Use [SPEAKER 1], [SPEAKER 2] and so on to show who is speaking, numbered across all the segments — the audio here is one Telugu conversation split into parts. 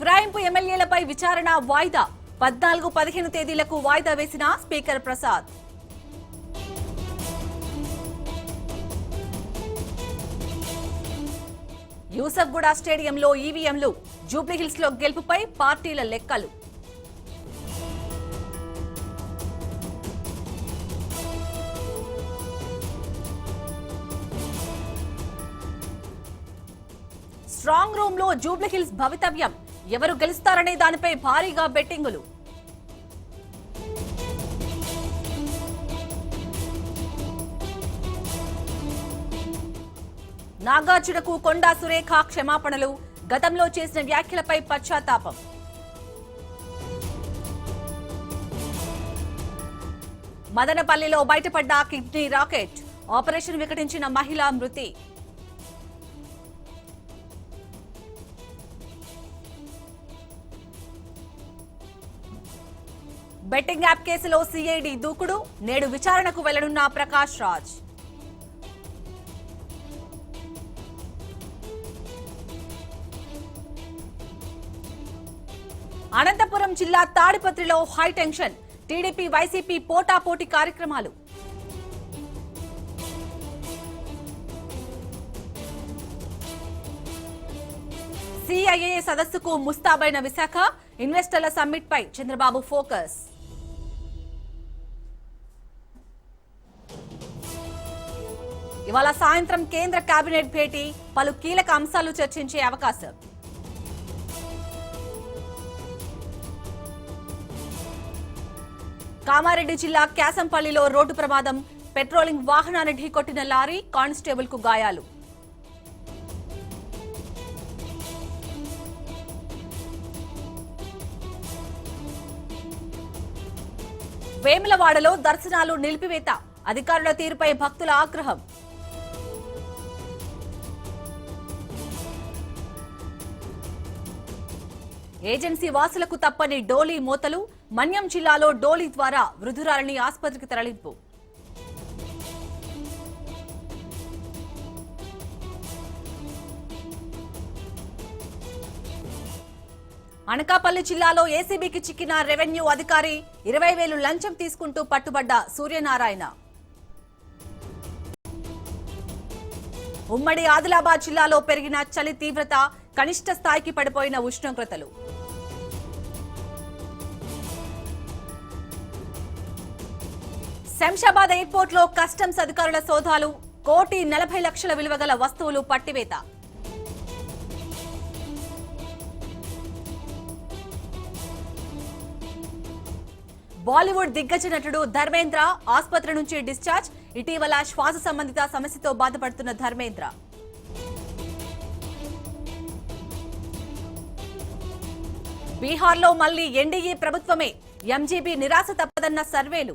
[SPEAKER 1] ఫిరాయింపు ఎమ్మెల్యేలపై విచారణ వాయిదా. పద్నాలుగు పదిహేను తేదీలకు వాయిదా వేసిన స్పీకర్ ప్రసాద్. యూసఫ్గూడ స్టేడియంలో ఈవీఎంలు జూబ్లీహిల్స్లో గెలుపుపై పార్టీల లెక్కలు. స్ట్రాంగ్ రూమ్లో జూబ్లీహిల్స్ భవితవ్యం. ఎవరు గెలుస్తారనే దానిపై భారీగా బెట్టింగులు. నాగార్జునకు కొండా సురేఖ క్షమాపణలు గతంలో చేసిన వ్యాఖ్యలపై పశ్చాత్తాపం. మదనపల్లిలో బయటపడ్డ కిడ్నీ రాకెట్ ఆపరేషన్ వికటించిన మహిళ మృతి. బెట్టింగ్ యాప్ కేసులో సిఐడి దూకుడు. నేడు విచారణకు వెళ్ళనున్న ప్రకాష్ రాజ్. అనంతపురం జిల్లా తాడిపత్రిలో హై టెన్షన్. టీడీపీ వైసీపీ పోటాపోటీ కార్యక్రమాలు. సిఐఏ సదస్సుకు ముస్తాబైన విశాఖ. ఇన్వెస్టర్ల సమ్మిట్ పై చంద్రబాబు ఫోకస్. ఇవాళ సాయంత్రం కేంద్ర కేబినెట్ భేటీ పలు కీలక అంశాలు చర్చించే అవకాశం. కామారెడ్డి జిల్లా క్యాసంపల్లిలో రోడ్డు ప్రమాదం పెట్రోలింగ్ వాహనాన్ని ఢీకొట్టిన లారీ కానిస్టేబుల్కు గాయాలు. వేములవాడలో దర్శనాలు నిలిపివేత అధికారుల తీరుపై భక్తుల ఆగ్రహం. ఏజెన్సీ వాసులకు తప్పని డోలీ మోతలు మన్యం జిల్లాలో డోలీ ద్వారా వృధురాలిని ఆసుపత్రికి తరలింపు. అనకాపల్లి జిల్లాలో ఏసీబీకి చిక్కిన రెవెన్యూ అధికారి ఇరవై వేలు లంచం తీసుకుంటూ పట్టుబడ్డ సూర్యనారాయణ. ఉమ్మడి ఆదిలాబాద్ జిల్లాలో పెరిగిన చలి తీవ్రత కనిష్ట స్థాయికి పడిపోయిన ఉష్ణోగ్రతలు. శంషాబాద్ ఎయిర్పోర్ట్లో కస్టమ్స్ అధికారుల సోదాలు కోటి నలభై లక్షల విలువ గల వస్తువులు పట్టివేత. బాలీవుడ్ దిగ్గజ నటుడు ధర్మేంద్ర ఆసుపత్రి నుంచి డిశ్చార్జ్ ఇటీవల శ్వాస సంబంధిత సమస్యతో బాధపడుతున్న ధర్మేంద్ర. బీహార్లో మళ్ళీ ఎన్డీఏ ప్రభుత్వమే ఎంజీబీ నిరాశ తప్పదన్న సర్వేలు.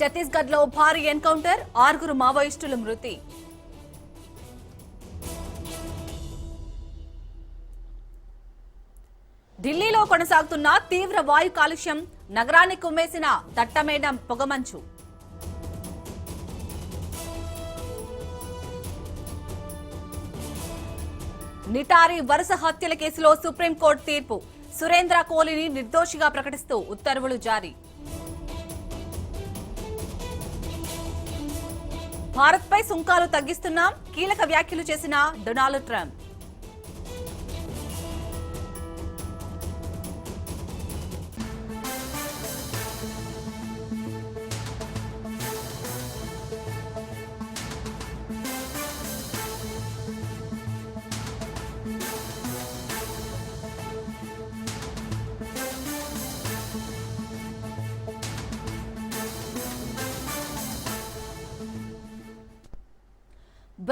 [SPEAKER 1] ఛత్తీస్గఢ్లో భారీ ఎన్కౌంటర్ ఆరుగురు మావోయిస్టులు మృతి. కొనసాగుతున్న తీవ్ర వాయు కాలుష్యం నగరాన్ని కుమ్మేసిన దట్టమైన పొగమంచు. నిటారి వరుస హత్యల కేసులో సుప్రీంకోర్టు తీర్పు. సురేంద్ర కోహ్లీని నిర్దోషిగా ప్రకటిస్తూ ఉత్తర్వులు జారీ. భారత్పై సుంకాలు తగ్గిస్తున్నాం కీలక వ్యాఖ్యలు చేసిన డొనాల్డ్ ట్రంప్.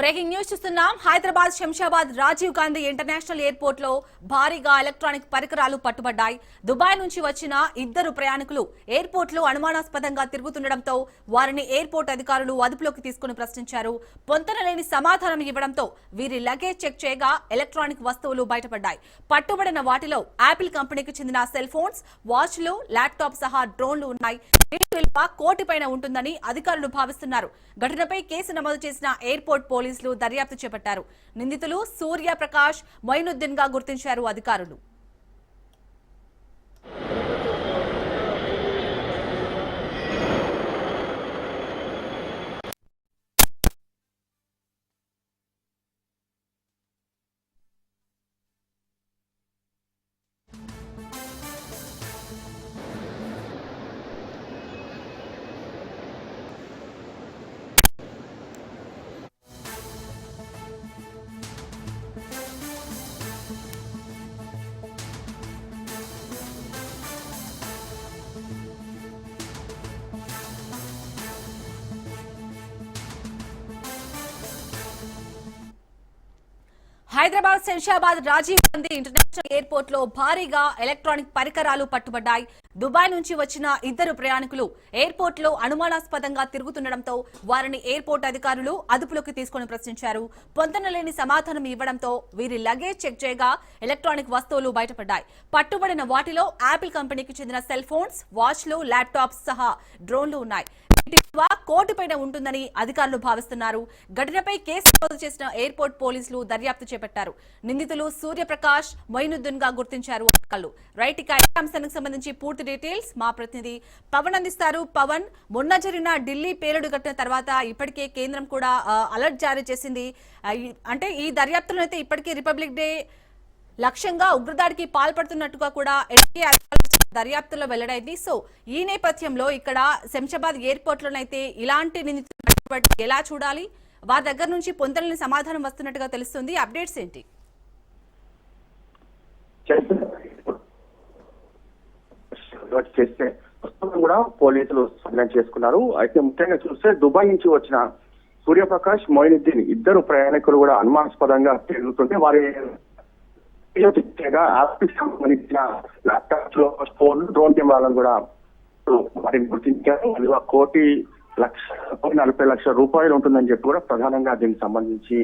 [SPEAKER 1] బ్రేకింగ్ న్యూస్ చూస్తున్నాం. హైదరాబాద్ శంషాబాద్ రాజీవ్ గాంధీ ఇంటర్నేషనల్ ఎయిర్పోర్ట్లో భారీగా ఎలక్ట్రానిక్ పరికరాలు పట్టుబడ్డాయి. దుబాయ్ నుంచి వచ్చిన ఇద్దరు ప్రయాణికులు ఎయిర్పోర్ట్లో అనుమానాస్పదంగా తిరుగుతుండటంతో వారిని ఎయిర్పోర్ట్ అధికారులు అదుపులోకి తీసుకుని ప్రశ్నించారు. పొంతనలేని సమాధానం ఇవ్వడంతో వీరి లగేజ్ చెక్ చేయగా ఎలక్ట్రానిక్ వస్తువులు బయటపడ్డాయి. పట్టుబడిన వాటిలో యాపిల్ కంపెనీకి చెందిన సెల్ ఫోన్స్ వాచ్లు ల్యాప్టాప్ సహా డ్రోన్లు ఉన్నాయి. విలువ కోటి పైన ఉంటుందని అధికారులు భావిస్తున్నారు. ఘటనపై కేసు నమోదు చేసిన ఎయిర్పోర్ట్ పోలీసులు దర్యాప్తు చేపట్టారు. నిందితులు సూర్య ప్రకాష్ మొయినుద్దీన్గా గుర్తించారు అధికారులు. హైదరాబాద్ శంషాబాద్ రాజీవ్ గాంధీ ఇంటర్నేషనల్ ఎయిర్పోర్ట్లో భారీగా ఎలక్ట్రానిక్ పరికరాలు పట్టుబడ్డాయి. దుబాయ్ నుంచి వచ్చిన ఇద్దరు ప్రయాణికులు ఎయిర్పోర్ట్లో అనుమానాస్పదంగా తిరుగుతుండటంతో వారిని ఎయిర్పోర్ట్ అధికారులు అదుపులోకి తీసుకుని ప్రశ్నించారు. పొంతనలేని సమాధానం ఇవ్వడంతో వీరి లగేజ్ చెక్ చేయగా ఎలక్ట్రానిక్ వస్తువులు బయటపడ్డాయి. పట్టుబడిన వాటిలో యాపిల్ కంపెనీకి చెందిన సెల్ ఫోన్స్ వాచ్లు ల్యాప్టాప్స్ సహా డ్రోన్లు ఉన్నాయి. కోర్టు పైన ఉంటుందని అధికారులు భావిస్తున్నారు. ఘటనపై కేసు నమోదు చేసిన ఎయిర్పోర్ట్ పోలీసులు దర్యాప్తు చేపట్టారు. నిందితులు సూర్యప్రకాష్ మొయినుద్దీన్గా గుర్తించారు అధికారులు రైట్ ఇక అంశానికి సంబంధించి పూర్తి డీటెయిల్స్ మా ప్రతినిధి పవన్ అందిస్తారు. పవన్ మొన్న జరిగిన ఢిల్లీ పేలుడు ఘటన తర్వాత ఇప్పటికే కేంద్రం కూడా అలర్ట్ జారీ చేసింది. అంటే ఈ దర్యాప్తులను అయితే ఇప్పటికే రిపబ్లిక్ డే లక్ష్యంగా ఉగ్రదాడికి పాల్పడుతున్నట్టుగా కూడా ఎన్టీఏ దర్యాప్తులో వెల్లడైంది. సో ఈ నేపథ్యంలో ఇక్కడ శంషాబాద్ ఎయిర్పోర్ట్ లోనైతే ఇలాంటి నిందితులు ఎలా చూడాలి? వారి దగ్గర నుంచి పొందలని సమాధానం వస్తున్నట్టుగా తెలుస్తుంది. అప్డేట్స్ ఏంటి?
[SPEAKER 2] చేస్తే కూడా పోలీసులు స్పందన చేసుకున్నారు. అయితే ముఖ్యంగా చూస్తే దుబాయ్ నుంచి వచ్చిన సూర్యప్రకాష్ మొయినుద్దీన్ ఇద్దరు ప్రయాణికులు కూడా అనుమానాస్పదంగా తిరుగుతుంటే వారి యాపిల్ సంబంధించిన ల్యాప్టాప్స్లో ఫోన్ డ్రోన్ కెమెరాలను కూడా వారిని గుర్తించారు. అది ఒక కోటి లక్ష కోటి నలభై లక్షల రూపాయలు ఉంటుందని చెప్పి కూడా ప్రధానంగా దీనికి సంబంధించి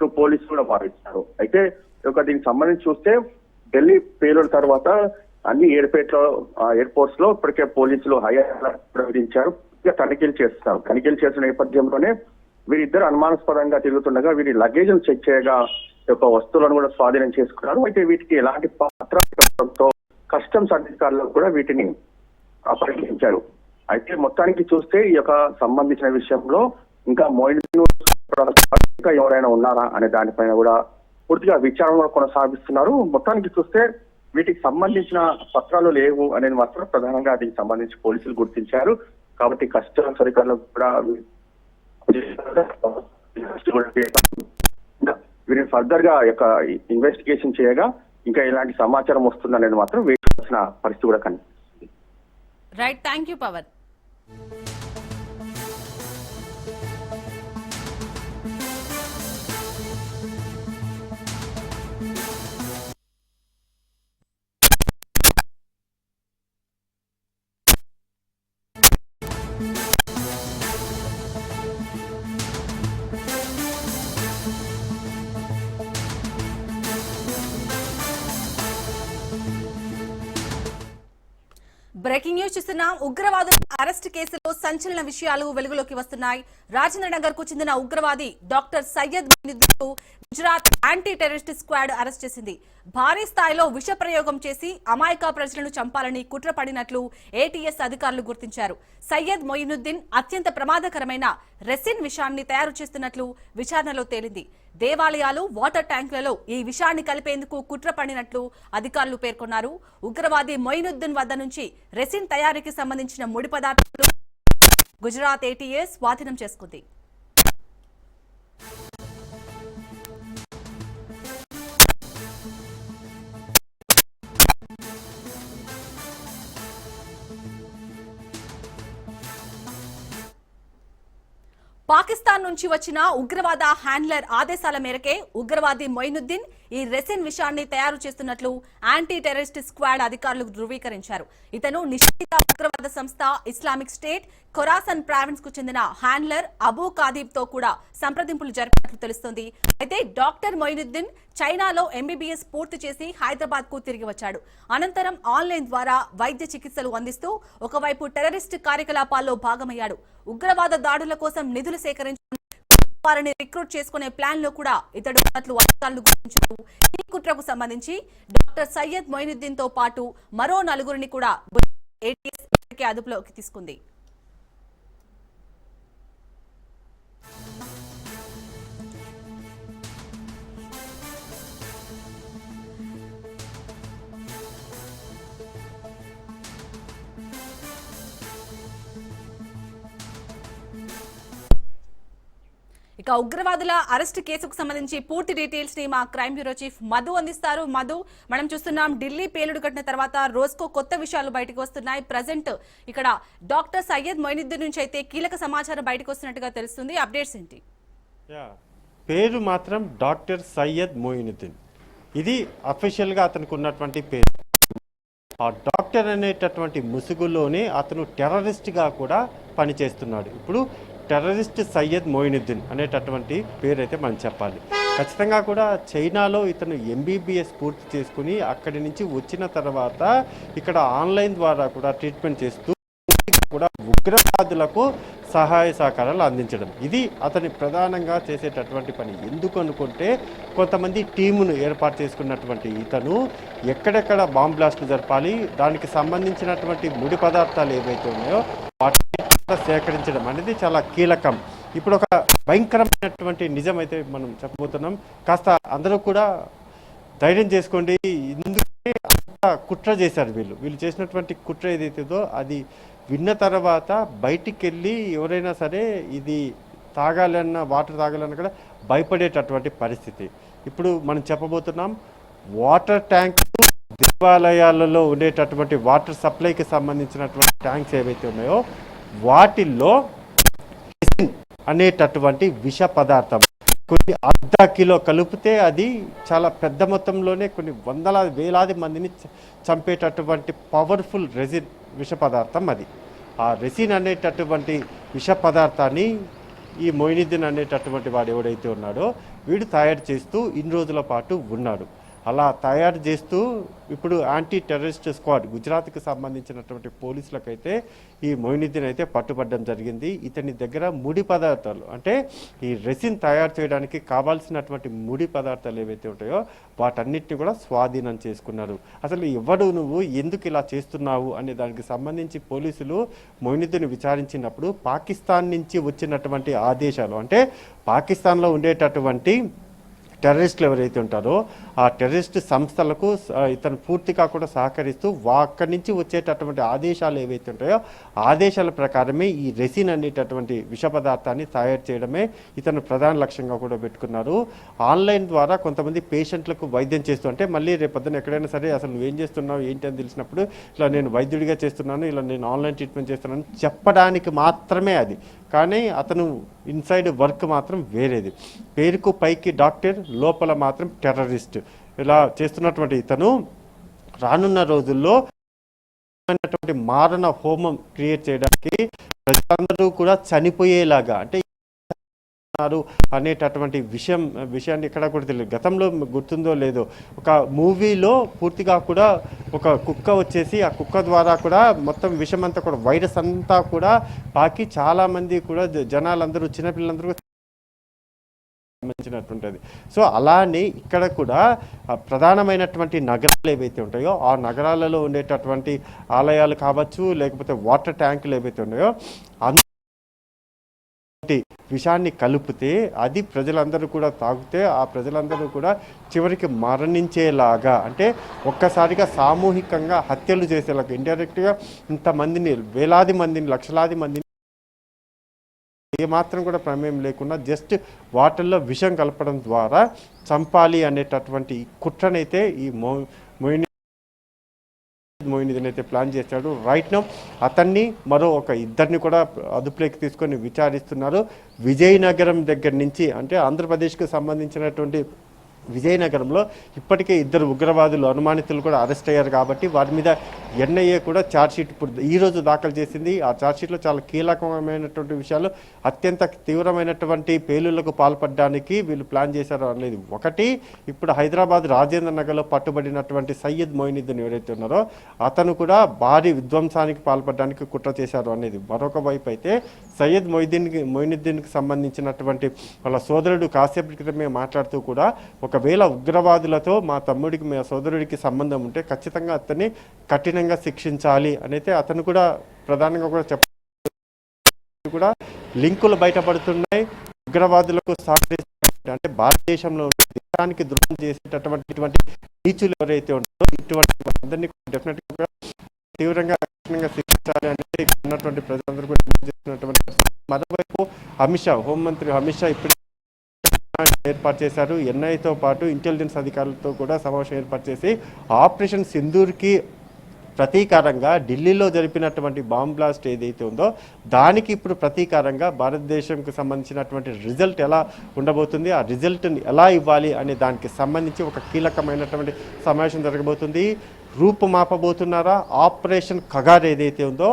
[SPEAKER 2] పోలీసులు కూడా భావిస్తారు అయితే ఒక దీనికి సంబంధించి చూస్తే ఢిల్లీ పేలుడు తర్వాత అన్ని ఎయిర్పేట్లో ఎయిర్పోర్ట్స్లో ఇప్పటికే పోలీసులు హై అలర్ట్ ప్రకటించారు. ఇక తనిఖీలు చేస్తున్నారు. తనిఖీలు చేసిన నేపథ్యంలోనే వీరిద్దరు అనుమానాస్పదంగా తిరుగుతుండగా వీరి లగేజ్ చెక్ చేయగా యొక్క వస్తువులను కూడా స్వాధీనం చేసుకున్నారు. అయితే వీటికి ఎలాంటి పాత్ర కస్టమ్స్ అధికారులకు కూడా వీటిని అపరిగించారు అయితే మొత్తానికి చూస్తే ఈ యొక్క సంబంధించిన విషయంలో ఇంకా మోయిన్ ఇంకా ఎవరైనా ఉన్నారా అనే దానిపైన కూడా పూర్తిగా విచారణ కూడా కొనసాగిస్తున్నారు. మొత్తానికి చూస్తే వీటికి సంబంధించిన పత్రాలు లేవు అనేది మాత్రం ప్రధానంగా దీనికి సంబంధించి పోలీసులు గుర్తించారు. కాబట్టి కస్టమ్స్ అధికారులకు కూడా వీరిని ఫర్దర్గా యొక్క ఇన్వెస్టిగేషన్ చేయగా ఇంకా ఎలాంటి సమాచారం వస్తుందనేది మాత్రం వేయాల్సిన పరిస్థితి కూడా కనిపిస్తుంది.
[SPEAKER 1] Right thank you Pawan breaking news చూస్తున్నాం. ఉగ్రవాదుల అరెస్ట్ కేసులో సంచలన విషయాలు వెలుగులోకి వస్తున్నాయి. రాజేంద్ర నగర్కు చెందిన ఉగ్రవాది డాక్టర్ సయ్యద్ నిందితుడు Gujarat anti terrorist squad arrest చేసింది. భారీ స్థాయిలో విష ప్రయోగం చేసి అమాయక ప్రజలను చంపాలని కుట్ర పడినట్లు ఏటీఎస్ అధికారులు గుర్తించారు. సయ్యద్ మొయినుద్దీన్ అత్యంత ప్రమాదకరమైన రెసిన్ విషాన్ని తయారు చేస్తున్నట్లు విచారణలో తేలింది. దేవాలయాలు వాటర్ ట్యాంకులలో ఈ విషాన్ని కలిపేందుకు కుట్ర పడినట్లు అధికారులు పేర్కొన్నారు. ఉగ్రవాది మొయినుద్దీన్ వద్ద నుంచి రెసిన్ తయారీకి సంబంధించిన ముడి పదార్థాలు గుజరాత్ ఏటీఎస్ స్వాధీనం చేసుకుంది. పాకిస్తాన్ నుంచి వచ్చిన ఉగ్రవాద హ్యాండ్లర్ ఆదేశాల మేరకే ఉగ్రవాది మొయినుద్దీన్ ఈ రెసిన్ విషయాన్ని తయారు చేస్తున్నట్లు యాంటీ టెర్రరిస్ట్ స్క్వాడ్ అధికారులు ధృవీకరించారు. ఇతను నిషేధిత ఉగ్రవాద సంస్థ ఇస్లామిక్ స్టేట్ ఖొరాసన్ ప్రావిన్స్కు చెందిన హ్యాండ్లర్ అబూ కాదీబ్తో కూడా సంప్రదింపులు జరిపినట్లు తెలుస్తోంది. అయితే డాక్టర్ మొయినుద్దీన్ చైనాలో ఎంబీబీఎస్ పూర్తి చేసి హైదరాబాద్కు తిరిగి వచ్చాడు. అనంతరం ఆన్లైన్ ద్వారా వైద్య చికిత్సలు అందిస్తూ ఒకవైపు టెర్రరిస్ట్ కార్యకలాపాల్లో భాగమయ్యాడు. ఉగ్రవాద దాడుల కోసం నిధులు సేకరించి వారిని రిక్రూట్ చేసుకునే ప్లాన్లో కూడా ఇతడు ఉన్నట్లు అధికారులు గుర్తించారు. ఈ కుట్రకు సంబంధించి డాక్టర్ సయ్యద్ మొయినుద్దీన్తో పాటు మరో నలుగురిని కూడా ఏటీఎస్ అదుపులోకి తీసుకుంది. ఇక ఉగ్రవాదుల అరెస్ట్ కేసుకు సంబంధించి పూర్తి డీటెయిల్స్ని మా క్రైమ్ బ్యూరో చీఫ్ మధు అందిస్తారు. మధు మనం చూస్తున్నాం ఢిల్లీ పేలుడు కట్టిన తర్వాత రోజుకో కొత్త విషయాలు బయటకు వస్తున్నాయి. ప్రజెంట్ ఇక్కడ డాక్టర్ సయ్యద్ మొయినుద్దీన్ నుంచి అయితే కీలక సమాచారం బయటకు వస్తున్నట్టుగా తెలుస్తుంది. అప్డేట్స్ ఏంటి?
[SPEAKER 3] యా పేరు మాత్రం డాక్టర్ సయ్యద్ మొయినుద్దీన్. ఇది అఫీషియల్గా అతనికి ఉన్నటువంటి పేరు. ఆ డాక్టర్ అనేటటువంటి ముసుగులోనే అతను టెర్రరిస్ట్గా కూడా పనిచేస్తున్నాడు. ఇప్పుడు టెర్రరిస్ట్ సయ్యద్ మొయినుద్దీన్ అనేటటువంటి పేరైతే మనం చెప్పాలి. ఖచ్చితంగా కూడా చైనాలో ఇతను ఎంబీబీఎస్ పూర్తి చేసుకుని అక్కడి నుంచి వచ్చిన తర్వాత ఇక్కడ ఆన్లైన్ ద్వారా కూడా ట్రీట్మెంట్ చేస్తూ కూడా ఉగ్రవాదులకు సహాయ సహకారాలు అందించడం. ఇది అతని ప్రధానంగా చేసేటటువంటి పని. ఎందుకు అనుకుంటే కొంతమంది టీమును ఏర్పాటు చేసుకున్నటువంటి ఇతను ఎక్కడెక్కడ బాంబ్ బ్లాస్ట్లు జరపాలి దానికి సంబంధించినటువంటి ముడి పదార్థాలు ఏవైతే ఉన్నాయో వాటిని సేకరించడం అనేది చాలా కీలకం. ఇప్పుడు ఒక భయంకరమైనటువంటి నిజం అయితే మనం చెప్పబోతున్నాం. కాస్త అందరూ కూడా ధైర్యం చేసుకోండి. ఎందుకంటే అంత కుట్ర చేశారు వీళ్ళు. వీళ్ళు చేసినటువంటి కుట్ర ఏదైతుందో అది విన్న తర్వాత బయటికి వెళ్ళి ఎవరైనా సరే ఇది తాగాలన్నా వాటర్ తాగాలన్నా కూడా భయపడేటటువంటి పరిస్థితి. ఇప్పుడు మనం చెప్పబోతున్నాం వాటర్ ట్యాంక్ దేవాలయాలలో ఉండేటటువంటి వాటర్ సప్లైకి సంబంధించినటువంటి ట్యాంక్స్ ఏవైతే ఉన్నాయో వాటిల్లో రెసిన్ అనేటటువంటి విష పదార్థం. కొన్ని అర్ధ కిలో కలిపితే అది చాలా పెద్ద మొత్తంలోనే కొన్ని వందల వేలాది మందిని చంపేటటువంటి పవర్ఫుల్ రెసిన్ విష పదార్థం అది. ఆ రెసిన్ అనేటటువంటి విష పదార్థాన్ని ఈ మొయినుద్దీన్ అనేటటువంటి వాడు ఎవడైతే ఉన్నాడో వీడు తయారు చేస్తూ ఇన్ని రోజుల పాటు ఉన్నాడు. అలా తయారు చేస్తూ ఇప్పుడు యాంటీ టెర్రరిస్ట్ స్క్వాడ్ గుజరాత్కి సంబంధించినటువంటి పోలీసులకైతే ఈ మొయినుద్దీన్ అయితే పట్టుబడడం జరిగింది. ఇతని దగ్గర ముడి పదార్థాలు అంటే ఈ రెసిన్ తయారు చేయడానికి కావాల్సినటువంటి ముడి పదార్థాలు ఏవైతే ఉంటాయో వాటన్నిటిని కూడా స్వాధీనం చేసుకున్నారు. అసలు ఎవడు నువ్వు? ఎందుకు ఇలా చేస్తున్నావు? అనే దానికి సంబంధించి పోలీసులు మొయినుద్దీన్ విచారించినప్పుడు పాకిస్తాన్ నుంచి వచ్చినటువంటి ఆదేశాలు అంటే పాకిస్తాన్లో ఉండేటటువంటి టెర్రరిస్టులు ఎవరైతే ఉంటారో ఆ టెర్రరిస్ట్ సంస్థలకు స- ఇతను పూర్తిగా కూడా సహకరిస్తూ అక్కడి నుంచి వచ్చేటటువంటి ఆదేశాలు ఏవైతే ఉంటాయో ఆదేశాల ప్రకారమే ఈ రెసిన్ అనేటటువంటి విష పదార్థాన్ని తయారు చేయడమే ఇతను ప్రధాన లక్ష్యంగా కూడా పెట్టుకున్నారు. ఆన్లైన్ ద్వారా కొంతమంది పేషెంట్లకు వైద్యం చేస్తూ అంటే మళ్ళీ రేపు పొద్దున ఎక్కడైనా సరే అసలు నువ్వేం చేస్తున్నావు ఏంటి అని తెలిసినప్పుడు ఇలా నేను వైద్యుడిగా చేస్తున్నాను ఇలా నేను ఆన్లైన్ ట్రీట్మెంట్ చేస్తున్నాను చెప్పడానికి మాత్రమే అది. కానీ అతను ఇన్సైడ్ వర్క్ మాత్రం వేరేది. పేరుకు పైకి డాక్టర్ లోపల మాత్రం టెర్రరిస్ట్. ఇలా చేస్తున్నటువంటి ఇతను రానున్న రోజుల్లో మారణ హోమం క్రియేట్ చేయడానికి ప్రజలందరూ కూడా చనిపోయేలాగా అంటే అనేటటువంటి విషయం విషయాన్ని ఇక్కడ కూడా తెలియదు. గతంలో గుర్తుందో లేదో ఒక మూవీలో పూర్తిగా కూడా ఒక కుక్క వచ్చేసి ఆ కుక్క ద్వారా కూడా మొత్తం విషయం అంతా కూడా వైరస్ అంతా కూడా పాకి చాలామంది కూడా జనాలందరూ చిన్నపిల్లలందరూ సంబంధించినటువంటిది. సో అలానే ఇక్కడ కూడా ప్రధానమైనటువంటి నగరాలు ఏవైతే ఉంటాయో ఆ నగరాలలో ఉండేటటువంటి ఆలయాలు కావచ్చు లేకపోతే వాటర్ ట్యాంకులు ఏవైతే ఉన్నాయో అంత విషాన్ని కలిపితే అది ప్రజలందరూ కూడా తాగితే ఆ ప్రజలందరూ కూడా చివరికి మరణించేలాగా అంటే ఒక్కసారిగా సామూహికంగా హత్యలు చేసేలాగా ఇండైరెక్ట్గా ఇంతమందిని వేలాది మందిని లక్షలాది మందిని ఏమాత్రం కూడా ప్రమేయం లేకుండా జస్ట్ వాటర్లో విషం కలపడం ద్వారా చంపాలి అనేటటువంటి కుట్రనైతే ఈ మో మోయిని సయ్యద్ అయితే ప్లాన్ చేశాడు. రైట్ నౌ అతన్ని మరో ఒక ఇద్దరిని కూడా అదుపులోకి తీసుకొని విచారిస్తున్నారు. విజయనగరం దగ్గర నుంచి అంటే ఆంధ్రప్రదేశ్కు సంబంధించినటువంటి విజయనగరంలో ఇప్పటికే ఇద్దరు ఉగ్రవాదులు అనుమానితులు కూడా అరెస్ట్ అయ్యారు కాబట్టి వారి మీద ఎన్ఐఏ కూడా ఛార్జ్షీట్ ఇప్పుడు ఈ రోజు దాఖలు చేసింది. ఆ ఛార్జ్షీట్లో చాలా కీలకమైనటువంటి విషయాలు అత్యంత తీవ్రమైనటువంటి పేలుళ్ళకు పాల్పడడానికి వీళ్ళు ప్లాన్ చేశారు అనేది ఒకటి. ఇప్పుడు హైదరాబాద్ రాజేంద్ర నగర్లో పట్టుబడినటువంటి సయ్యద్ మొయినుద్దీన్ ఎవరైతే ఉన్నారో అతను కూడా భారీ విధ్వంసానికి పాల్పడడానికి కుట్ర చేశారు అనేది మరొక వైపు అయితే సయ్యద్ మొయిద్దీన్కి మొయినుద్దీన్కి సంబంధించినటువంటి వాళ్ళ సోదరుడు కాసేపటి క్రితమే మాట్లాడుతూ కూడా ఒకవేళ ఉగ్రవాదులతో మా తమ్ముడికి మా సోదరుడికి సంబంధం ఉంటే ఖచ్చితంగా అతన్ని కఠిన కఠినంగా శిక్షించాలి అనేది అతను కూడా ప్రధానంగా కూడా చెప్ప కూడా లింకులు బయటపడుతున్నాయి. ఉగ్రవాదులకు సహకరిస్తున్నటువంటి అంటే భారతదేశంలో దేశానికి ద్రోహం చేసేటటువంటి నీచులు ఎవరైతే ఉంటారో ఇటువంటి అందరినీ డెఫినెట్గా తీవ్రంగా కఠినంగా శిక్షించాలి అనేది ఉన్నటువంటి ప్రజలందరూ కూడా చేస్తున్నటువంటి మరోవైపు అమిత్ షా హోంమంత్రి అమిత్ షా ఇప్పుడు ఏర్పాటు చేశారు. ఎన్ఐతో పాటు ఇంటెలిజెన్స్ అధికారులతో కూడా సమావేశం ఏర్పాటు చేసి ఆపరేషన్ సింధూర్కి ప్రతీకారంగా ఢిల్లీలో జరిపినటువంటి బాంబ్ బ్లాస్ట్ ఏదైతే ఉందో దానికి ఇప్పుడు ప్రతీకారంగా భారతదేశంకు సంబంధించినటువంటి రిజల్ట్ ఎలా ఉండబోతుంది ఆ రిజల్ట్ని ఎలా ఇవ్వాలి అనే దానికి సంబంధించి ఒక కీలకమైనటువంటి సమావేశం జరగబోతుంది. రూపుమాపబోతున్నారా? ఆపరేషన్ కగార్ ఏదైతే ఉందో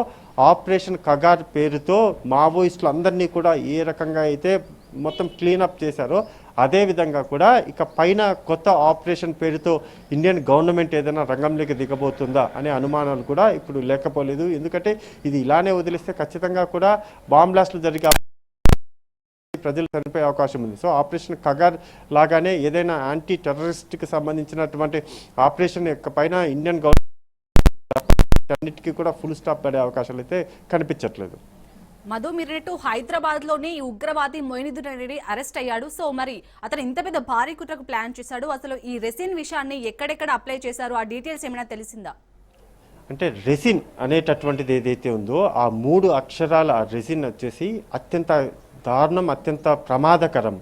[SPEAKER 3] ఆపరేషన్ కగార్ పేరుతో మావోయిస్టులు అందరినీ కూడా ఏ రకంగా అయితే మొత్తం క్లీనప్ చేశారో అదేవిధంగా కూడా ఇక పైన కొత్త ఆపరేషన్ పేరుతో ఇండియన్ గవర్నమెంట్ ఏదైనా రంగంలోకి దిగబోతుందా అనే అనుమానాలు కూడా ఇప్పుడు లేకపోలేదు. ఎందుకంటే ఇది ఇలానే వదిలిస్తే ఖచ్చితంగా కూడా బాంబ్ బ్లాస్ట్లు జరిగే ప్రజలు చనిపోయే అవకాశం ఉంది. సో ఆపరేషన్ కగార్ లాగానే ఏదైనా యాంటీ టెర్రరిస్ట్కి సంబంధించినటువంటి ఆపరేషన్ యొక్క పైన ఇండియన్ గవర్నమెంట్ అన్నిటికీ కూడా ఫుల్ స్టాప్ పడే అవకాశాలు అయితే కనిపించట్లేదు.
[SPEAKER 1] మధు మీరన్నట్టు హైదరాబాద్లోని ఈ ఉగ్రవాది మొయినుద్దీన్ రెడ్డి అరెస్ట్ అయ్యాడు. సో మరి అతను ఇంత పెద్ద భారీ కుట్రకు ప్లాన్ చేశాడు. అసలు ఈ రెసిన్ విషయాన్ని ఎక్కడెక్కడ అప్లై చేశారు? ఆ డీటెయిల్స్ ఏమైనా తెలిసిందా?
[SPEAKER 3] అంటే రెసిన్ అనేటటువంటిది ఏదైతే ఉందో ఆ మూడు అక్షరాల ఆ రెసిన్ వచ్చేసి అత్యంత దారుణం అత్యంత ప్రమాదకరం.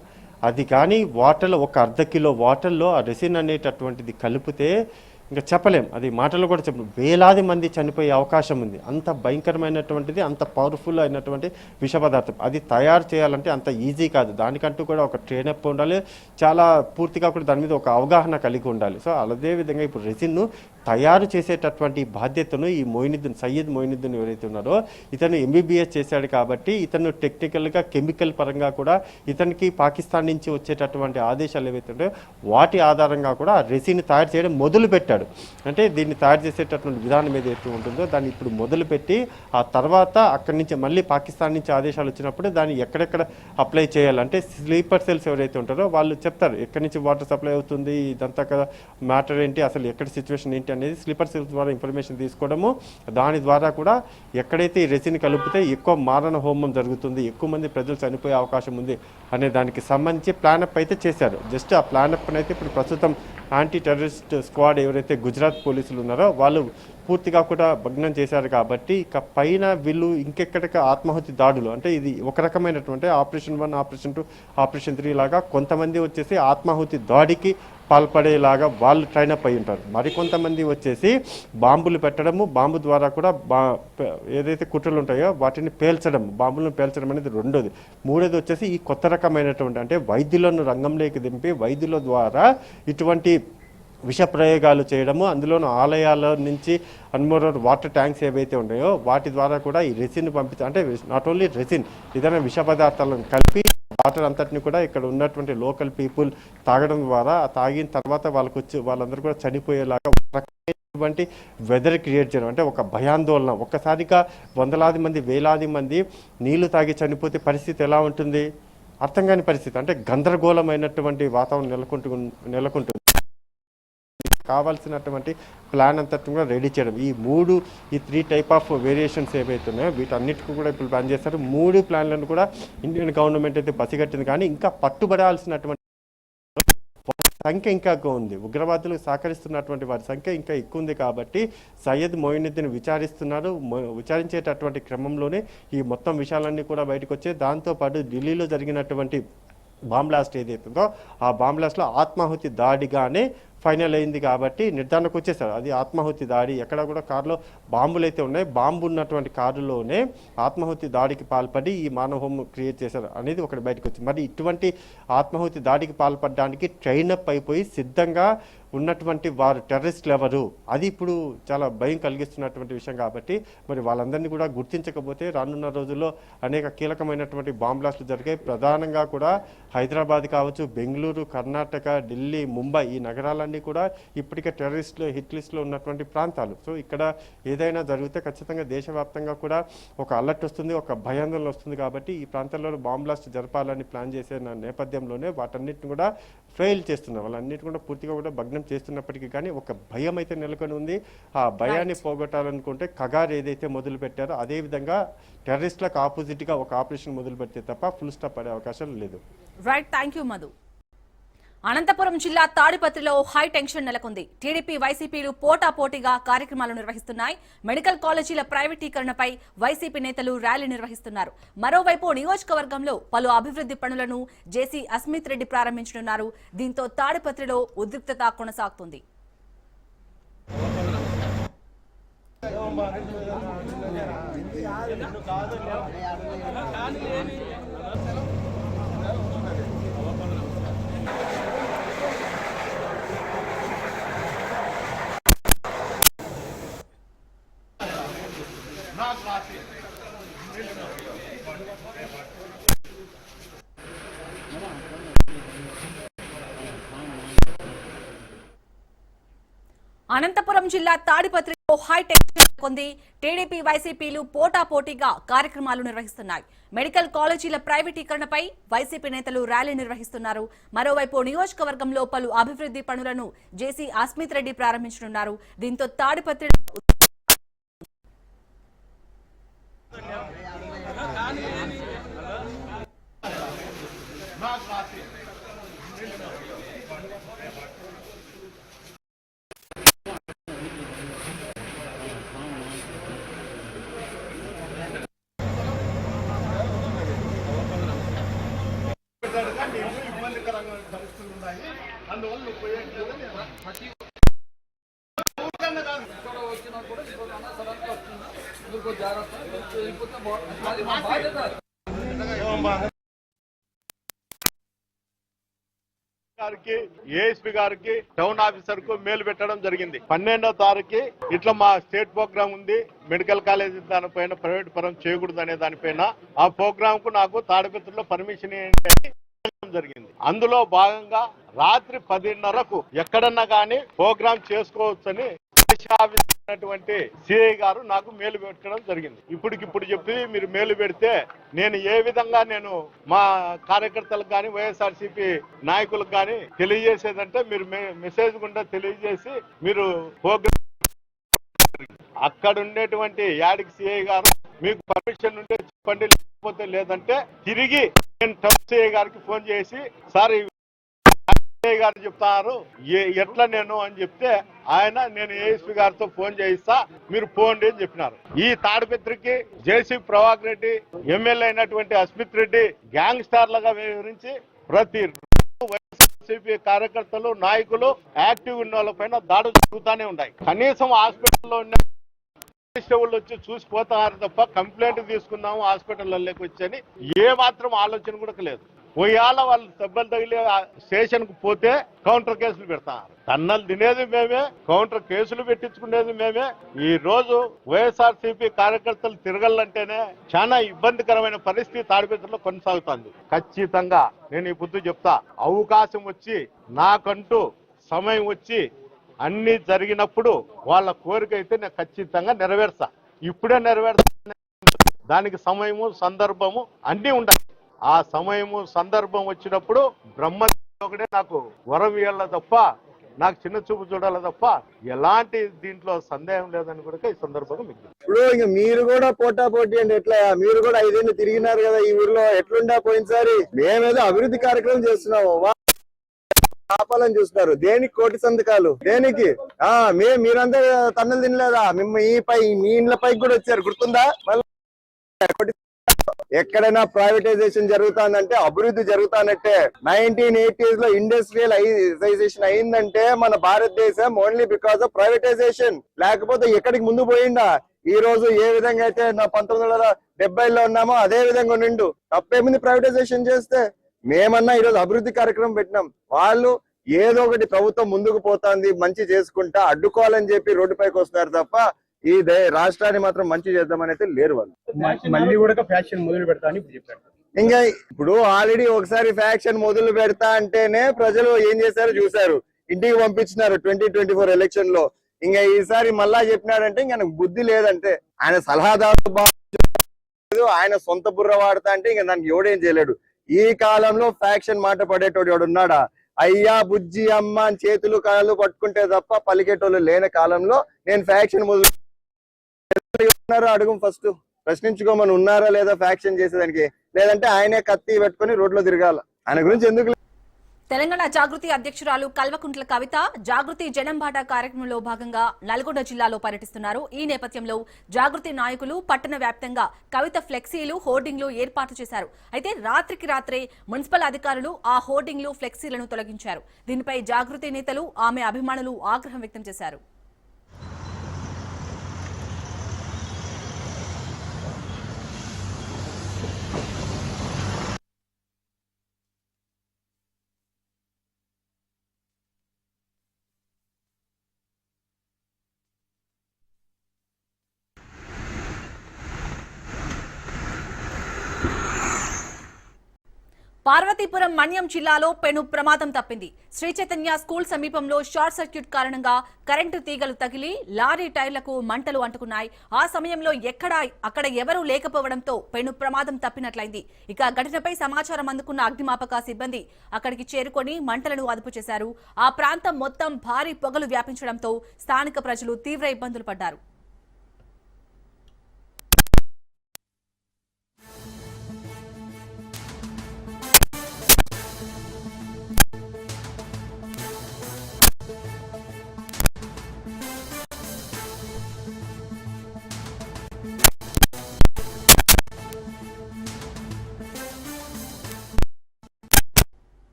[SPEAKER 3] అది కానీ వాటర్లో ఒక అర్ధ కిలో వాటర్లో ఆ రెసిన్ అనేటటువంటిది కలిపితే ఇంకా చెప్పలేం. అది మాటలు కూడా చెప్పలేం. వేలాది మంది చనిపోయే అవకాశం ఉంది. అంత భయంకరమైనటువంటిది అంత పవర్ఫుల్ అయినటువంటి విష పదార్థం. అది తయారు చేయాలంటే అంత ఈజీ కాదు. దానికంటూ కూడా ఒక ట్రైన్ అప్ ఉండాలి. చాలా పూర్తిగా కూడా దాని మీద ఒక అవగాహన కలిగి ఉండాలి. సో అదే విధంగా ఇప్పుడు రెసిన్ను తయారు చేసేటటువంటి బాధ్యతను ఈ మోయినుద్దీన్ సయ్యద్ మోయినుద్దీన్ ఎవరైతే ఉన్నారో ఇతను ఎంబీబీఎస్ చేశాడు కాబట్టి ఇతను టెక్నికల్గా కెమికల్ పరంగా కూడా ఇతనికి పాకిస్తాన్ నుంచి వచ్చేటటువంటి ఆదేశాలు ఏవైతే ఉంటాయో వాటి ఆధారంగా కూడా ఆ తయారు చేయడం మొదలు పెట్టాడు అంటే దీన్ని తయారు చేసేటటువంటి విధానం ఏదైతే ఉంటుందో దాన్ని ఇప్పుడు మొదలుపెట్టి ఆ తర్వాత అక్కడి నుంచి మళ్ళీ పాకిస్తాన్ నుంచి ఆదేశాలు వచ్చినప్పుడు దాన్ని ఎక్కడెక్కడ అప్లై చేయాలంటే స్లీపర్ సెల్స్ ఎవరైతే ఉంటారో వాళ్ళు చెప్తారు ఎక్కడి నుంచి వాటర్ సప్లై అవుతుంది ఇదంతా కదా మ్యాటర్ ఏంటి అసలు ఎక్కడ సిచ్యువేషన్ ఏంటి అనేది స్లీపర్ సెల్స్ ద్వారా ఇన్ఫర్మేషన్ తీసుకోవడము. దాని ద్వారా కూడా ఎక్కడైతే ఈ రెసిన్ కలిపితే ఎక్కువ మారణ హోమం జరుగుతుంది ఎక్కువ మంది ప్రజలు చనిపోయే అవకాశం ఉంది అనే దానికి సంబంధించి ప్లానప్ అయితే చేశారు. జస్ట్ ఆ ప్లానప్ అయితే ఇప్పుడు ప్రస్తుతం యాంటీ టెర్రరిస్ట్ స్క్వాడ్ ఎవరైతే గుజరాత్ పోలీసులు ఉన్నారో వాళ్ళు పూర్తిగా కూడా భగ్నం చేశారు కాబట్టి ఇక పైన వీళ్ళు ఇంకెక్కడికి ఆత్మాహుతి దాడులు. అంటే ఇది ఒక రకమైనటువంటి operation one operation two operation three లాగా కొంతమంది వచ్చేసి ఆత్మాహుతి దాడికి పాల్పడేలాగా వాళ్ళు ట్రైన్ అప్ అయి ఉంటారు. మరికొంతమంది వచ్చేసి బాంబులు పెట్టడము బాంబు ద్వారా కూడా బా ఏదైతే కుట్రలు ఉంటాయో వాటిని పేల్చడం బాంబులను పేల్చడం అనేది రెండోది. మూడోది వచ్చేసి ఈ కొత్త రకమైనటువంటి అంటే వైద్యులను రంగంలోకి దింపి వైద్యుల ద్వారా ఇటువంటి విష ప్రయోగాలు చేయడము అందులోనూ ఆలయాల నుంచి అన్మోర్ వాటర్ ట్యాంక్స్ ఏవైతే ఉన్నాయో వాటి ద్వారా కూడా ఈ రెసిన్ పంపించ అంటే నాట్ ఓన్లీ రెసిన్ ఏదైనా విష పదార్థాలను కలిపి వాటర్ అంతటిని కూడా ఇక్కడ ఉన్నటువంటి లోకల్ పీపుల్ తాగడం ద్వారా తాగిన తర్వాత వాళ్ళకు వచ్చి వాళ్ళందరూ కూడా చనిపోయేలాగా ఒక రకమైనటువంటి వెదర్ క్రియేట్ చేయడం అంటే ఒక భయాందోళన. ఒక్కసారిగా వందలాది మంది వేలాది మంది నీళ్ళు తాగి చనిపోతే పరిస్థితి ఎలా ఉంటుంది? అర్థం కాని పరిస్థితి. అంటే గందరగోళమైనటువంటి వాతావరణం నెలకొంటు నెలకొంటుంది. కావాల్సినటువంటి ప్లాన్ అంతటి కూడా రెడీ చేయడం. ఈ మూడు ఈ త్రీ టైప్ ఆఫ్ వేరియేషన్స్ ఏవైతే ఉన్నాయో వీటన్నిటికీ కూడా ఇప్పుడు ప్లాన్ చేస్తారు మూడు ప్లాన్లను కూడా ఇండియన్ గవర్నమెంట్ అయితే పసిగట్టింది. కానీ ఇంకా పట్టుబడాల్సినటువంటి సంఖ్య ఇంకా ఎక్కువ ఉంది. ఉగ్రవాదులకు సహకరిస్తున్నటువంటి వారి సంఖ్య ఇంకా ఎక్కువ ఉంది కాబట్టి సయ్యద్ మొయినుద్దీన్ విచారిస్తున్నారు. విచారించేటటువంటి క్రమంలోనే ఈ మొత్తం విషయాలన్నీ కూడా బయటకు వచ్చాయి. దాంతోపాటు ఢిల్లీలో జరిగినటువంటి బాంబ్ బ్లాస్ట్ ఏదైతుందో ఆ బాంబ్ బ్లాస్ట్లో ఆత్మాహుతి దాడిగానే ఫైనల్ అయింది కాబట్టి నిర్ధారణకు వచ్చేసారు. అది ఆత్మాహుతి దాడి. ఎక్కడ కూడా కారులో బాంబులు అయితే ఉన్నాయి. బాంబు ఉన్నటువంటి కారులోనే ఆత్మాహుతి దాడికి పాల్పడి ఈ మానవహోమం క్రియేట్ చేశారు అనేది ఒకటి బయటకు వచ్చింది. మరి ఇటువంటి ఆత్మాహుతి దాడికి పాల్పడడానికి ట్రైనప్ అయిపోయి సిద్ధంగా ఉన్నటువంటి వారు టెర్రరిస్టులు ఎవరు? అది ఇప్పుడు చాలా భయం కలిగిస్తున్నటువంటి విషయం కాబట్టి మరి వాళ్ళందరినీ కూడా గుర్తించకపోతే రానున్న రోజుల్లో అనేక కీలకమైనటువంటి బాంబ్ బ్లాస్టులు జరిగాయి. ప్రధానంగా కూడా హైదరాబాద్ కావచ్చు బెంగళూరు కర్ణాటక ఢిల్లీ ముంబై ఈ నగరాలన్నీ కూడా ఇప్పటికే టెర్రరిస్టులు హిట్లిస్ట్లో ఉన్నటువంటి ప్రాంతాలు. సో ఇక్కడ ఏదైనా జరిగితే ఖచ్చితంగా దేశవ్యాప్తంగా కూడా ఒక అలర్ట్ వస్తుంది ఒక భయాందోళన వస్తుంది కాబట్టి ఈ ప్రాంతాల్లో బాంబ్ బ్లాస్ట్ జరపాలని ప్లాన్ చేసే నేపథ్యంలోనే వాటన్నిటిని కూడా ఫెయిల్ చేస్తున్నారు. వాళ్ళన్నిటి కూడా పూర్తిగా కూడా భగ్నం చేస్తున్నప్పటికీ కానీ ఒక భయం అయితే నెలకొని ఉంది. ఆ భయాన్ని పోగొట్టాలనుకుంటే కగార్ ఏదైతే మొదలు పెట్టారో అదే విధంగా టెర్రరిస్టులకు ఆపోజిట్గా ఒక ఆపరేషన్ మొదలు పెడితే తప్ప ఫుల్ స్టాప్ పడే అవకాశం లేదు.
[SPEAKER 1] Right thank you Madhu Anantapuram జిల్లా తాడిపత్రిలో హై టెన్షన్ నెలకొంది. టీడీపీ వైసీపీలు పోటాపోటీగా కార్యక్రమాలు నిర్వహిస్తున్నాయి. మెడికల్ కాలేజీల ప్రైవేటీకరణపై వైసీపీ నేతలు ర్యాలీ నిర్వహిస్తున్నారు. మరోవైపు నియోజకవర్గంలో పలు అభివృద్ధి పనులను జేసీ అస్మిత్ రెడ్డి ప్రారంభించనున్నారు. దీంతో తాడిపత్రిలో ఉద్రిక్తత కొనసాగుతుంది. అనంతపురం జిల్లా తాడిపత్రిలో హై టెన్షన్ టీడీపీ వైసీపీలు పోటాపోటీగా కార్యక్రమాలు నిర్వహిస్తున్నాయి. మెడికల్ కాలేజీల ప్రైవేటీకరణపై వైసీపీ నేతలు ర్యాలీ నిర్వహిస్తున్నారు. మరోవైపు నియోజకవర్గంలో పలు అభివృద్ధి పనులను జేసీ అస్మిత్ రెడ్డి ప్రారంభించనున్నారు. దీంతో తాడిపత్రి
[SPEAKER 4] గారికి ఏఎస్పీ గారికి టౌన్ ఆఫీసర్కు మేలు పెట్టడం జరిగింది. పన్నెండో తారీఖు ఇట్లా మా స్టేట్ ప్రోగ్రామ్ ఉంది. మెడికల్ కాలేజ్ దానిపైన ప్రైవేట్ పరం చేయకూడదు అనే దానిపైన ఆ ప్రోగ్రామ్కు నాకు తాడిపత్రిలో పర్మిషన్ ఏంటి జరిగింది. అందులో భాగంగా రాత్రి పదిన్నరకు ఎక్కడన్నా కానీ ప్రోగ్రామ్ చేసుకోవచ్చని దేశావినటువంటి సిఐ గారు నాకు మేలు పెట్టడం జరిగింది. ఇప్పటికిప్పుడు చెప్పి మీరు మేలు పెడితే నేను ఏ విధంగా నేను మా కార్యకర్తలకు కానీ వైఎస్ఆర్సీపీ నాయకులకు కానీ తెలియజేసేదంటే మీరు మెసేజ్ గుండా తెలియజేసి మీరు ప్రోగ్రామ్ అక్కడ ఉండేటువంటి యాడికి సిఐ గారు మీకు పర్మిషన్ ఉంటే చెప్పండి లేకపోతే లేదంటే తిరిగి నేను టౌన్ గారికి ఫోన్ చేసి సార్ గారు చెప్తారు ఎట్లా నేను? అని చెప్తే ఆయన నేను ఏఎస్పీ గారితో ఫోన్ చేయిస్తా మీరు పోండి అని చెప్పినారు. ఈ తాడిపత్రికి జేసీ ప్రభాకర్ రెడ్డి ఎమ్మెల్యే అయినటువంటి అస్మిత్ రెడ్డి గ్యాంగ్ స్టార్లుగా వ్యవహరించి ప్రతి వైఎస్ఆర్సీపీ కార్యకర్తలు నాయకులు యాక్టివ్ ఉన్న వాళ్ళ పైన దాడులు జరుగుతూనే ఉన్నాయి. కనీసం హాస్పిటల్లో ఉన్న వాళ్ళు వచ్చి చూసిపోతారు తప్ప కంప్లైంట్ తీసుకున్నాము హాస్పిటల్లోకి వచ్చని ఏ మాత్రం ఆలోచన కూడా లేదు. పోయాల వాళ్ళు దెబ్బలు తగిలి స్టేషన్కు పోతే కౌంటర్ కేసులు పెడతారు తన్నలు తినేది మేమే కౌంటర్ కేసులు పెట్టించుకునేది మేమే. ఈ రోజు వైఎస్ఆర్ కార్యకర్తలు తిరగాలంటేనే చాలా ఇబ్బందికరమైన పరిస్థితి తాడిపత్రిలో కొనసాగుతుంది. ఖచ్చితంగా నేను ఈ బుద్ధి చెప్తా. అవకాశం వచ్చి నాకంటూ సమయం వచ్చి అన్ని జరిగినప్పుడు వాళ్ళ కోరిక అయితే నేను ఖచ్చితంగా నెరవేర్చా ఇప్పుడే నెరవేర్చా దానికి సమయము సందర్భము అన్నీ ఉండాలి. ఆ సమయము సందర్భం వచ్చినప్పుడు బ్రహ్మ ఒకటే నాకు వరం ఇవ్వాల తప్ప నాకు చిన్న చూపు చూడాలి తప్ప ఎలాంటి దీంట్లో సందేహం లేదని కూడా ఈ సందర్భంగా మీకు
[SPEAKER 5] ఇప్పుడు ఇంకా మీరు కూడా పోటా పోటీ అండి ఎట్లా? మీరు కూడా ఐదేళ్ళు తిరిగినారు కదా ఈ ఊర్లో. ఎట్లుండా పోయినసారి? మేమేదో అభివృద్ధి కార్యక్రమం చేస్తున్నాము. ఆపాలని చూస్తున్నారు. దేనికి కోటి సంతకాలు? దేనికి? ఆ మే మీరంతా తన్నులు తినలేదా? మిమ్మ ఈ పై మీ ఇండ్ల పైకి కూడా వచ్చారు. గుర్తుందా? మళ్ళీ ఎక్కడైనా ప్రైవేటైజేషన్ జరుగుతుందంటే అభివృద్ధి జరుగుతానంటే నైన్టీన్ ఎయిటీస్లో ఇండస్ట్రియలైజేషన్ అయిందంటే మన భారతదేశం ఓన్లీ బికాస్ ఆఫ్ ప్రైవేటైజేషన్ లేకపోతే ఎక్కడికి ముందు పోయిందా? ఈ రోజు ఏ విధంగా అయితే నా పంతొమ్మిది వందల డెబ్బైలో ఉన్నామో అదే విధంగా నిండు తప్పేముంది ప్రైవేటైజేషన్ చేస్తే? మేమన్నా ఈ రోజు అభివృద్ధి కార్యక్రమం పెట్టినాం. వాళ్ళు ఏదో ఒకటి ప్రభుత్వం ముందుకు పోతాంది మంచి చేసుకుంటా అడ్డుకోవాలని చెప్పి రోడ్డుపైకి వస్తున్నారు తప్ప ఈ రాష్ట్రాన్ని మాత్రం మంచి చేద్దామని అయితే లేరు వాళ్ళు.
[SPEAKER 6] మ- మళ్ళీ కూడా ఫ్యాషన్ మొదలు పెడతా అని చెప్పాడు
[SPEAKER 5] ఇంకా ఇప్పుడు ఆల్రెడీ ఒకసారి ఫ్యాక్షన్ మొదలు పెడతా అంటేనే ప్రజలు ఏం చేశారో చూశారు. ఇంటికి పంపించినారు ట్వంటీ ట్వంటీ ఫోర్ ఎలక్షన్లో ఇంకా ఈసారి మళ్ళా చెప్పినాడంటే ఇంకా బుద్ధి లేదంటే ఆయన సలహాదారు ఆయన సొంత బుర్ర వాడతా అంటే ఇంకా దానికి ఎవడేం చేయలేడు. ఈ కాలంలో ఫ్యాక్షన్ మాట పడేటోడు ఉన్నాడా అయ్యా బుజ్జి అమ్మ అని చేతులు కాళ్ళు పట్టుకుంటే తప్ప పలికేటోళ్ళు లేని కాలంలో నేను ఫ్యాక్షన్ మొదలు ఉన్నారు అడుగు ఫస్ట్. ప్రశ్నించుకోమని ఉన్నారా లేదా ఫ్యాక్షన్ చేసేదానికి? లేదంటే ఆయనే కత్తి పెట్టుకొని రోడ్లో తిరగాల. ఆయన గురించి ఎందుకు
[SPEAKER 1] తెలంగాణ జాగృతి అధ్యక్షురాలు కల్వకుంట్ల కవిత జాగృతి జనంబాట కార్యక్రమంలో భాగంగా నల్గొండ జిల్లాలో పర్యటిస్తున్నారు. ఈ నేపథ్యంలో జాగృతి నాయకులు పట్టణ వ్యాప్తంగా కవిత ఫ్లెక్సీలు హోర్డింగ్లు ఏర్పాటు చేశారు. అయితే రాత్రికి రాత్రే మున్సిపల్ అధికారులు ఆ హోర్డింగ్లు ఫ్లెక్సీలను తొలగించారు. దీనిపై జాగృతి నేతలు ఆమె అభిమానులు ఆగ్రహం వ్యక్తం చేశారు. పార్వతీపురం మన్యం జిల్లాలో పెను ప్రమాదం తప్పింది. శ్రీ చైతన్య స్కూల్ సమీపంలో షార్ట్ సర్క్యూట్ కారణంగా కరెంటు తీగలు తగిలి లారీ టైర్లకు మంటలు అంటుకున్నాయి. ఆ సమయంలో ఎక్కడా అక్కడ ఎవరూ లేకపోవడంతో పెను ప్రమాదం తప్పినట్లయింది. ఇక ఘటనపై సమాచారం అందుకున్న అగ్నిమాపక సిబ్బంది అక్కడికి చేరుకొని మంటలను అదుపు చేశారు. ఆ ప్రాంతం మొత్తం భారీ పొగలు వ్యాపించడంతో స్థానిక ప్రజలు తీవ్ర ఇబ్బందులు పడ్డారు.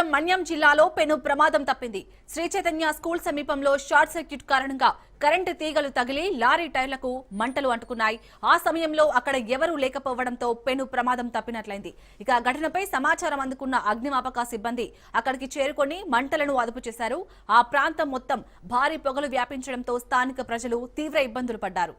[SPEAKER 1] శుక్రవారం మన్యం జిల్లాలో పెను ప్రమాదం తప్పింది. శ్రీ చైతన్య స్కూల్ సమీపంలో షార్ట్ సర్క్యూట్ కారణంగా కరెంటు తీగలు తగిలి లారీ టైర్లకు మంటలు అంటుకున్నాయి. ఆ సమయంలో అక్కడ ఎవరూ లేకపోవడంతో పెను ప్రమాదం తప్పినట్లయింది. ఇక ఘటనపై సమాచారం అందుకున్న అగ్నిమాపక సిబ్బంది అక్కడికి చేరుకొని మంటలను అదుపు చేశారు. ఆ ప్రాంతం మొత్తం భారీ పొగలు వ్యాపించడంతో స్థానిక ప్రజలు తీవ్ర ఇబ్బందులు పడ్డారు.